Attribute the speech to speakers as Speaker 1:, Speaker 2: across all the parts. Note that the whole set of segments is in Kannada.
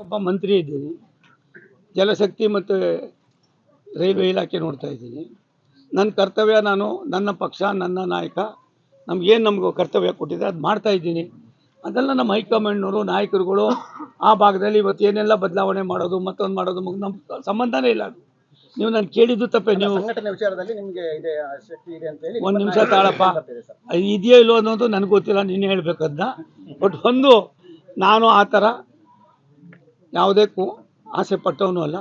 Speaker 1: ಒಬ್ಬ ಮಂತ್ರಿ ಇದ್ದೀನಿ. ಜಲಶಕ್ತಿ ಮತ್ತು ರೈಲ್ವೆ ಇಲಾಖೆ ನೋಡ್ತಾ ಇದ್ದೀನಿ. ನನ್ನ ಕರ್ತವ್ಯ ನಾನು ನನ್ನ ಪಕ್ಷ ನನ್ನ ನಾಯಕ. ನಮ್ಗೇನು ನಮಗೂ ಕರ್ತವ್ಯ ಕೊಟ್ಟಿದೆ ಅದು ಮಾಡ್ತಾ ಇದ್ದೀನಿ. ಅದೆಲ್ಲ ನಮ್ಮ ಹೈಕಮಾಂಡ್ನವರು ನಾಯಕರುಗಳು ಆ ಭಾಗದಲ್ಲಿ ಇವತ್ತು ಏನೆಲ್ಲ ಬದಲಾವಣೆ ಮಾಡೋದು ಮತ್ತೊಂದು ಮಾಡೋದು ಮುಗ್- ನಮ್ಮ ಸಂಬಂಧನೇ ಇಲ್ಲ ಅದು. ನೀವು ನಾನು ಕೇಳಿದ್ದು ತಪ್ಪೇ ನೀವು
Speaker 2: ಸಂಘಟನೆ ವಿಚಾರದಲ್ಲಿ ನಿಮಗೆ ಇದೆ ಶಕ್ತಿ ಇದೆ ಅಂತ ಹೇಳಿ
Speaker 1: ಒಂದು ನಿಮಿಷ ತಾಳಪ್ಪ. ಇದೆಯೋ ಇಲ್ಲೋ ಅನ್ನೋದು ನನಗೆ ಗೊತ್ತಿಲ್ಲ ನೀನು ಹೇಳ್ಬೇಕದ್ನ. ಬಟ್ ಒಂದು ನಾನು ಆ ಥರ ಯಾವುದಕ್ಕೂ ಆಸೆ ಪಟ್ಟವನು ಅಲ್ಲ.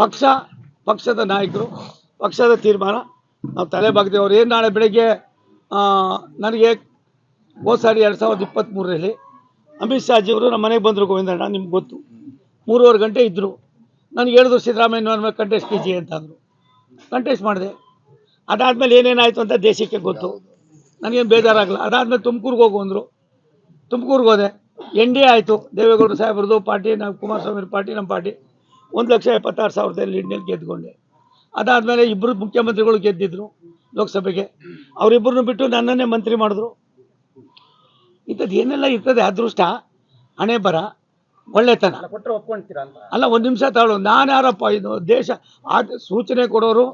Speaker 1: ಪಕ್ಷ, ಪಕ್ಷದ ನಾಯಕರು, ಪಕ್ಷದ ತೀರ್ಮಾನ, ನಾವು ತಲೆ ಬಾಗ್ತೀವಿ ಅವ್ರು ಏನು ನಾಳೆ ಬೆಳಗ್ಗೆ ನನಗೆ ಹೋದ ಸಾರಿ ಎರಡು ಸಾವಿರದ ಇಪ್ಪತ್ತ್ಮೂರರಲ್ಲಿ ಅಮಿತ್ ಶಾಜಿಯವರು ನಮ್ಮ ಮನೆಗೆ ಬಂದರು ಗೋವಿಂದಣ್ಣ, ನಿಮ್ಗೆ ಗೊತ್ತು. ಮೂರುವರೆ ಗಂಟೆ ಇದ್ದರು ನನಗೆ ಹೇಳಿದ್ರು ಸಿದ್ದರಾಮಯ್ಯನವ್ರ ಮೇಲೆ ಕಂಟೆಸ್ಟ್ ಕೆ ಜಿ ಅಂತಂದರು ಕಂಟೆಸ್ಟ್ ಮಾಡಿದೆ. ಅದಾದಮೇಲೆ ಏನೇನಾಯಿತು ಅಂತ ದೇಶಕ್ಕೆ ಗೊತ್ತು. ನನಗೇನು ಬೇಜಾರಾಗಲ್ಲ ಅದಾದಮೇಲೆ ತುಮಕೂರಿಗೆ ಹೋಗು ಅಂದರು. ತುಮಕೂರಿಗೆ ಹೋದೆ. ಎನ್ ಡಿ ಆಯಿತು. ದೇವೇಗೌಡ ಸಾಹೇಬ್ರದ್ದು ಪಾರ್ಟಿ ನಮ್ಮ ಕುಮಾರಸ್ವಾಮಿ ಪಾರ್ಟಿ ನಮ್ಮ ಪಾರ್ಟಿ. ಒಂದು ಲಕ್ಷ ಎಪ್ಪತ್ತಾರು ಸಾವಿರದಲ್ಲಿ ಇಂಡಿಯಲ್ಲಿ ಗೆದ್ದುಕೊಂಡೆ. ಅದಾದಮೇಲೆ ಇಬ್ಬರು ಮುಖ್ಯಮಂತ್ರಿಗಳು ಗೆದ್ದಿದ್ರು ಲೋಕಸಭೆಗೆ. ಅವರಿಬ್ಬರನ್ನು ಬಿಟ್ಟು ನನ್ನನ್ನೇ ಮಂತ್ರಿ ಮಾಡಿದ್ರು. ಇಂಥದ್ದು ಏನೆಲ್ಲ ಇರ್ತದೆ ಅದೃಷ್ಟ? ಹಣೆ ಬರ ಒಳ್ಳೆತನ.
Speaker 2: ಅಲ್ಲ
Speaker 1: ಒಂದು ನಿಮಿಷ ತಾಳು. ನಾನು ಯಾರಪ್ಪ ಇದು ದೇಶ ಆ ಸೂಚನೆ ಕೊಡೋರು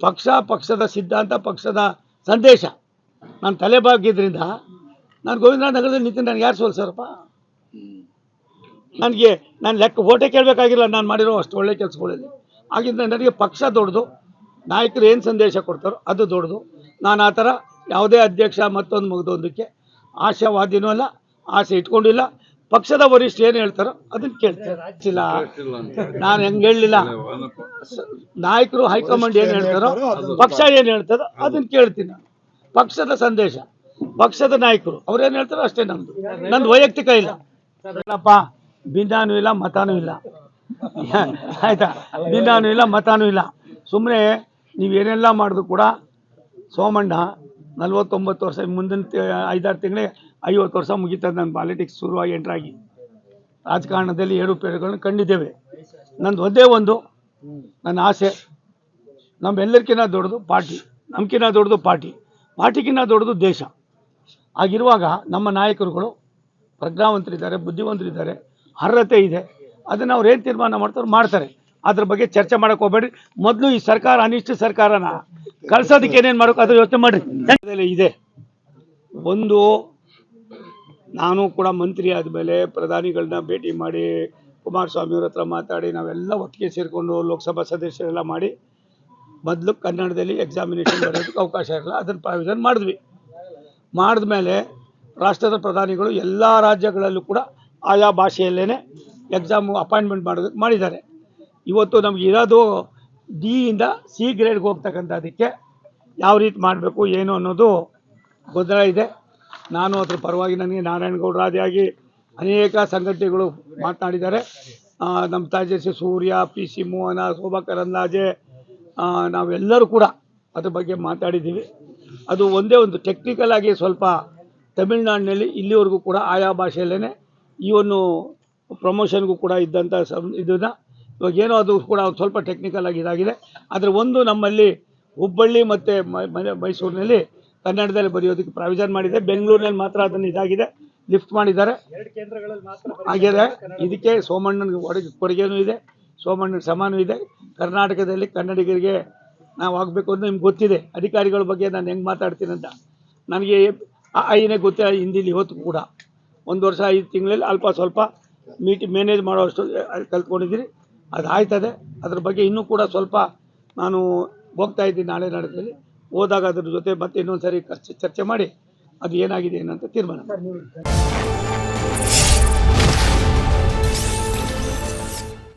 Speaker 1: ಪಕ್ಷ ಪಕ್ಷದ ಸಿದ್ಧಾಂತ ಪಕ್ಷದ ಸಂದೇಶ. ನಾನು ತಲೆ ಬಾಗಿದ್ರಿಂದ ನಾನು ಗೋವಿಂದ ನಗರದಲ್ಲಿ ನಿಂತು ನನಗೆ ಯಾರು ಸೋಲ್ಸಾರಪ್ಪ? ನನಗೆ ನಾನು ಲೆಕ್ಕ, ಓಟೆ ಕೇಳಬೇಕಾಗಿಲ್ಲ, ನಾನು ಮಾಡಿರೋ ಅಷ್ಟು ಒಳ್ಳೆ ಕೆಲಸಗಳಲ್ಲಿ. ಆಗಿಂದ ನನಗೆ ಪಕ್ಷ ದೊಡ್ಡದು, ನಾಯಕರು ಏನು ಸಂದೇಶ ಕೊಡ್ತಾರೋ ಅದು ದೊಡ್ಡದು. ನಾನು ಆ ಥರ ಯಾವುದೇ ಅಧ್ಯಕ್ಷ ಮತ್ತೊಂದು ಮುಗಿದೊಂದಕ್ಕೆ ಆಶಾವಾದಿನೂ ಅಲ್ಲ, ಆಸೆ ಇಟ್ಕೊಂಡಿಲ್ಲ. ಪಕ್ಷದ ವರಿಷ್ಠ ಏನು ಹೇಳ್ತಾರೋ ಅದನ್ನು ಇಲ್ಲ ನಾನು ಹೆಂಗೆ ಹೇಳಲಿಲ್ಲ? ನಾಯಕರು ಹೈಕಮಾಂಡ್ ಏನು ಹೇಳ್ತಾರೋ, ಪಕ್ಷ ಏನು ಹೇಳ್ತಾರೋ ಅದನ್ನ ಕೇಳ್ತೀನಿ ಪಕ್ಷದ ಸಂದೇಶ, ಪಕ್ಷದ ನಾಯಕರು, ಅವ್ರೇನು ಹೇಳ್ತಾರೋ ಅಷ್ಟೇ ನಮ್ಮದು ನಂದು ವೈಯಕ್ತಿಕ ಇಲ್ಲ. ಇಲ್ಲಪ್ಪ, ಬಿಂದಾನು ಇಲ್ಲ, ಮತಾನೂ ಇಲ್ಲ. ಆಯ್ತಾ? ಬಿಂದಾನು ಇಲ್ಲ, ಮತಾನೂ ಇಲ್ಲ. ಸುಮ್ಮನೆ ನೀವೇನೆಲ್ಲ ಮಾಡಿದ್ರು ಕೂಡ ಸೋಮಣ್ಣ ನಲ್ವತ್ತೊಂಬತ್ತು ವರ್ಷ, ಮುಂದಿನ ಐದಾರು ತಿಂಗಳೇ ಐವತ್ತು ವರ್ಷ ಮುಗೀತದೆ ನನ್ನ ಪಾಲಿಟಿಕ್ಸ್ ಶುರುವಾಗಿ ಎಂಟ್ರಾಗಿ ರಾಜಕಾರಣದಲ್ಲಿ ಏರುಪೇರುಗಳನ್ನು ಕಂಡಿದ್ದೇವೆ. ನಂದು ಒಂದೇ ಒಂದು, ನನ್ನ ಆಸೆ. ನಮ್ಮೆಲ್ಲರಿಗಿನ್ನ ದೊಡ್ಡದು ಪಾರ್ಟಿ ನಮ್ಗಿನ್ನ ದೊಡ್ಡದು ಪಾರ್ಟಿ ಪಾರ್ಟಿಗಿನ್ನ ದೊಡ್ಡದು ದೇಶ. ಆಗಿರುವಾಗ ನಮ್ಮ ನಾಯಕರುಗಳು ಪ್ರಜ್ಞಾವಂತರಿದ್ದಾರೆ, ಬುದ್ಧಿವಂತರಿದ್ದಾರೆ, ಅರ್ಹತೆ ಇದೆ. ಅದನ್ನು ಅವ್ರು ಏನು ತೀರ್ಮಾನ ಮಾಡ್ತಾರೋ ಮಾಡ್ತಾರೆ. ಅದ್ರ ಬಗ್ಗೆ ಚರ್ಚೆ ಮಾಡಕ್ಕೆ ಹೋಗ್ಬೇಡ್ರಿ. ಮೊದಲು ಈ ಸರ್ಕಾರ ಅನಿಷ್ಟ ಸರ್ಕಾರನ. ಕಳ್ಸೋದಕ್ಕೆ ಏನೇನು ಮಾಡೋಕೆ ಅದ್ರ ಯೋಚನೆ ಮಾಡ್ರಿ. ಇದೆ. ಒಂದು, ನಾನು ಕೂಡ ಮಂತ್ರಿ ಆದಮೇಲೆ ಪ್ರಧಾನಿಗಳನ್ನ ಭೇಟಿ ಮಾಡಿ, ಕುಮಾರಸ್ವಾಮಿಯವ್ರ ಹತ್ರ ಮಾತಾಡಿ, ನಾವೆಲ್ಲ ಒಟ್ಟಿಗೆ ಸೇರಿಕೊಂಡು ಲೋಕಸಭಾ ಸದಸ್ಯರೆಲ್ಲ ಮಾಡಿ, ಮೊದಲು ಕನ್ನಡದಲ್ಲಿ ಎಕ್ಸಾಮಿನೇಷನ್ ಬರೋದಕ್ಕೆ ಅವಕಾಶ ಇರಲ್ಲ. ಅದನ್ನು ಪ್ರಾವಿಷನ್ ಮಾಡಿದ್ವಿ. ಮಾಡಿದ್ಮೇಲೆ ರಾಷ್ಟ್ರದ ಪ್ರಧಾನಿಗಳು ಎಲ್ಲ ರಾಜ್ಯಗಳಲ್ಲೂ ಕೂಡ ಆಯಾ ಭಾಷೆಯಲ್ಲೇ ಎಕ್ಸಾಮು ಅಪಾಯಿಂಟ್ಮೆಂಟ್ ಮಾಡೋದು ಮಾಡಿದ್ದಾರೆ. ಇವತ್ತು ನಮ್ಗೆ ಇರೋದು ಡಿ ಇಂದ ಸಿ ಗ್ರೇಡ್ಗೆ ಹೋಗ್ತಕ್ಕಂಥದ್ದಕ್ಕೆ ಯಾವ ರೀತಿ ಮಾಡಬೇಕು, ಏನು ಅನ್ನೋದು ಗೊಂದಲ ಇದೆ. ನಾನು ಅದ್ರ ಪರವಾಗಿ ನನಗೆ ನಾರಾಯಣಗೌಡರ ಆದಿಯಾಗಿ ಅನೇಕ ಸಂಘಟನೆಗಳು ಮಾತನಾಡಿದ್ದಾರೆ. ನಮ್ಮ ತಾಜಸ್ವಿ ಸೂರ್ಯ ಪಿ ಸಿ ಮೋಹನ, ಶೋಭಾ ಕರಂದಾಜೆ ನಾವೆಲ್ಲರೂ ಕೂಡ ಅದ್ರ ಬಗ್ಗೆ ಮಾತಾಡಿದ್ದೀವಿ. ಅದು ಒಂದೇ ಒಂದು ಟೆಕ್ನಿಕಲ್ ಆಗಿ ಸ್ವಲ್ಪ ತಮಿಳ್ನಾಡಿನಲ್ಲಿ ಇಲ್ಲಿವರೆಗೂ ಕೂಡ ಆಯಾ ಭಾಷೆಯಲ್ಲೇ ಈ ಒಂದು ಪ್ರಮೋಷನ್ಗೂ ಕೂಡ ಇದ್ದಂಥ ಸಂ ಇದನ್ನು ಇವಾಗ ಏನೋ ಅದು ಕೂಡ ಸ್ವಲ್ಪ ಟೆಕ್ನಿಕಲ್ ಆಗಿ ಇದಾಗಿದೆ. ಆದರೆ ಒಂದು ನಮ್ಮಲ್ಲಿ ಹುಬ್ಬಳ್ಳಿ ಮತ್ತು ಮೈಸೂರಿನಲ್ಲಿ ಕನ್ನಡದಲ್ಲಿ ಬರೆಯೋದಕ್ಕೆ ಪ್ರಾವಿಷನ್ ಮಾಡಿದೆ. ಬೆಂಗಳೂರಿನಲ್ಲಿ ಮಾತ್ರ ಅದನ್ನು ಇದಾಗಿದೆ. ಲಿಫ್ಟ್ ಮಾಡಿದ್ದಾರೆ. ಆಗಿದೆ ಇದಕ್ಕೆ ಸೋಮಣ್ಣನ ಕೊಡುಗೆನೂ ಇದೆ. ಸೋಮಣ್ಣನ ಸಮಾನೂ ಇದೆ. ಕರ್ನಾಟಕದಲ್ಲಿ ಕನ್ನಡಿಗರಿಗೆ ನಾವು ಆಗಬೇಕು ಅಂತ ನಿಮ್ಗೆ ಗೊತ್ತಿದೆ. ಅಧಿಕಾರಿಗಳ ಬಗ್ಗೆ ನಾನು ಹೆಂಗೆ ಮಾತಾಡ್ತೀನಿ ಅಂತ ನನಗೆ ಆ ಐನೇ ಗೊತ್ತಿಲ್ಲ ಹಿಂದಿಲಿ ಇವತ್ತು ಕೂಡ. ಒಂದು ವರ್ಷ, ಐದು ತಿಂಗಳಲ್ಲಿ ಅಲ್ಪ ಸ್ವಲ್ಪ ಮೀಟ್ ಮ್ಯಾನೇಜ್ ಮಾಡೋಷ್ಟು ಕಲ್ತ್ಕೊಂಡಿದ್ದೀರಿ. ಅದು ಆಯ್ತದೆ ಅದ್ರ ಬಗ್ಗೆ ಇನ್ನೂ ಕೂಡ ಸ್ವಲ್ಪ ನಾನು ಹೋಗ್ತಾ ಇದ್ದೀನಿ ನಾಳೆ ನಾಡದಲ್ಲಿ ಹೋದಾಗ ಅದ್ರ ಜೊತೆ ಮತ್ತೆ ಇನ್ನೊಂದು ಸರಿ ಚರ್ಚೆ ಮಾಡಿ ಅದು ಏನಾಗಿದೆ ಏನಂತ ತೀರ್ಮಾನ.